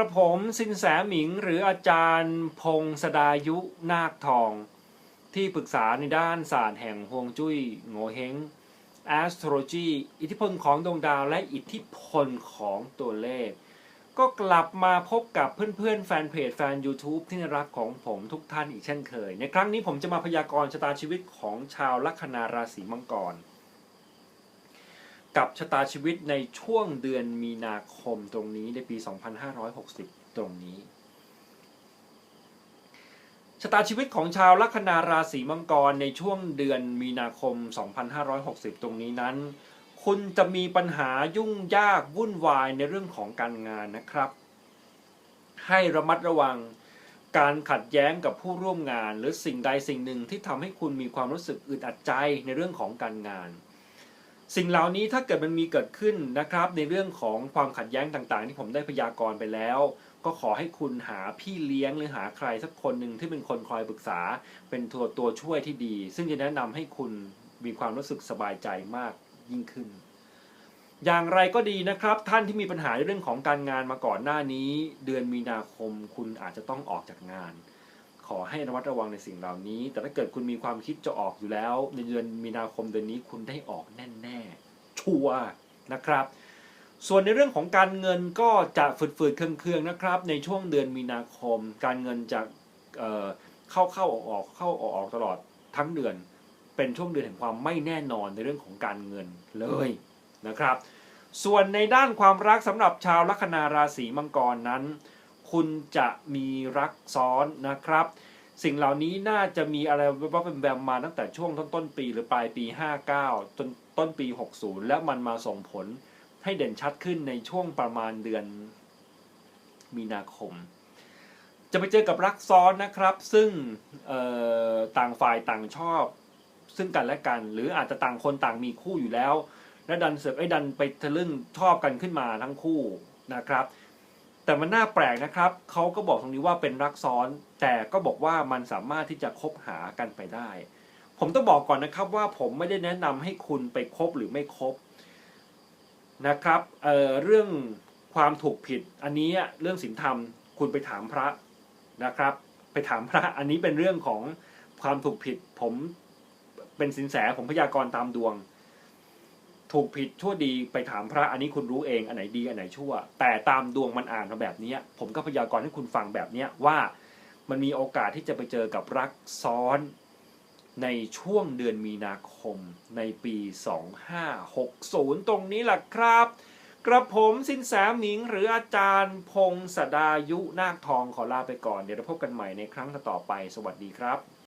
กระผมสินแสหมิงหรืออาจารย์พงศดายุนาคทอง ที่ปรึกษาในด้านศาสตร์แห่งฮวงจุ้ยโงเฮง astrology อิทธิพลของดวงดาวและอิทธิพลของตัวเลข ก็กลับมาพบกับเพื่อนๆ แฟนเพจแฟน YouTube ที่รักของผมทุกท่านอีกเช่นเคย ในครั้งนี้ผมจะมาพยากรณ์ชะตาชีวิตของชาวลัคนาราศีมังกร กับชะตาชีวิตในช่วงเดือนมีนาคมตรงนี้ในปี 2560 ตรงนี้ชะตาชีวิตของชาวลัคนาราศีมังกรในช่วงเดือนมีนาคม 2560 ตรงนี้นั้น คุณจะมีปัญหายุ่งยากวุ่นวายในเรื่องของการงานนะครับ ให้ระมัดระวังการขัดแย้งกับผู้ร่วมงาน หรือสิ่งใดสิ่งหนึ่งที่ทำให้คุณมีความรู้สึกอึดอัดใจในเรื่องของการงาน สิ่งเหล่านี้ถ้าเกิดมันมีเกิดขึ้นนะครับ ในเรื่องของความขัดแย้งต่างๆ ที่ผมได้พยากรณ์ไปแล้ว ก็ขอให้คุณหาพี่เลี้ยงหรือหาใครสักคนหนึ่งที่เป็นคนคอยปรึกษา เป็นตัวตัวช่วยที่ดี ซึ่งจะแนะนำให้คุณมีความรู้สึกสบายใจมากยิ่งขึ้น อย่างไรก็ดีนะครับ ท่านที่มีปัญหาเรื่องของการงานมาก่อนหน้านี้ เดือนมีนาคมคุณอาจจะต้องออกจากงานขอให้ระมัดระวังในสิ่งเหล่านี้ แต่ถ้าเกิดคุณมีความคิดจะออกอยู่แล้ว ในเดือนมีนาคมเดือนนี้คุณได้ออกแน่ ชัวร์นะครับ ส่วนในเรื่องของการเงินก็จะฝืดๆเคืองๆนะครับ ในช่วงเดือนมีนาคม การเงินจะเเข้าเข้าออกออกเข้าออกออกตลอดทั้งเดือน เป็นช่วงเดือนแห่งความไม่แน่นอนในเรื่องของการเงินเลยนะครับ ส่วนในด้านความรักสำหรับชาวลัคนาราศีมังกรนั้น คุณจะมีรักซ้อนนะครับ สิ่งเหล่านี้น่าจะมีอะไรว่าเป็นแบมมาตั้งแต่ช่วงต้นต้นปีหรือปลายปี 59 จนต้นปี 60 และมันมาส่งผลให้เด่นชัดขึ้นในช่วงประมาณเดือนมีนาคม จะไปเจอกับรักซ้อนนะครับ ซึ่งต่างฝ่ายต่างชอบ ซึ่งกันและกัน หรืออาจจะต่างคนต่างมีคู่อยู่แล้ว และดันเสือกไอ้ดันไปทะลึ่งชอบกันขึ้นมาทั้งคู่นะครับ แต่มันน่าแปลกนะครับเขาก็บอกตรงนี้ว่าเป็นรักซ้อน แต่ก็บอกว่ามันสามารถที่จะคบหากันไปได้ ผมต้องบอกก่อนนะครับว่าผมไม่ได้แนะนำให้คุณไปคบหรือไม่คบนะครับเเรื่องความถูกผิดอันนี้เรื่องศีลธรรม คุณไปถามพระนะครับ ไปถามพระอันนี้เป็นเรื่องของความถูกผิด ผมเป็นสินแสผมพยากรณ์ตามดวง ถูกผิดชั่วดีไปถามพระอันนี้คุณรู้เองอันไหนดีอันไหนชั่ว แต่ตามดวงมันอ่านมาแบบนี้ผมก็พยากรณ์ให้คุณฟังแบบนี้ว่ามันมีโอกาสที่จะไปเจอกับรักซ้อนในช่วงเดือนมีนาคมในปี 2560 ตรงนี้แหละครับ กระผมสินแสหมิง หรืออาจารย์พงศดายุนาคทองขอลาไปก่อน เดี๋ยวเราพบกันใหม่ในครั้งต่อไป สวัสดีครับ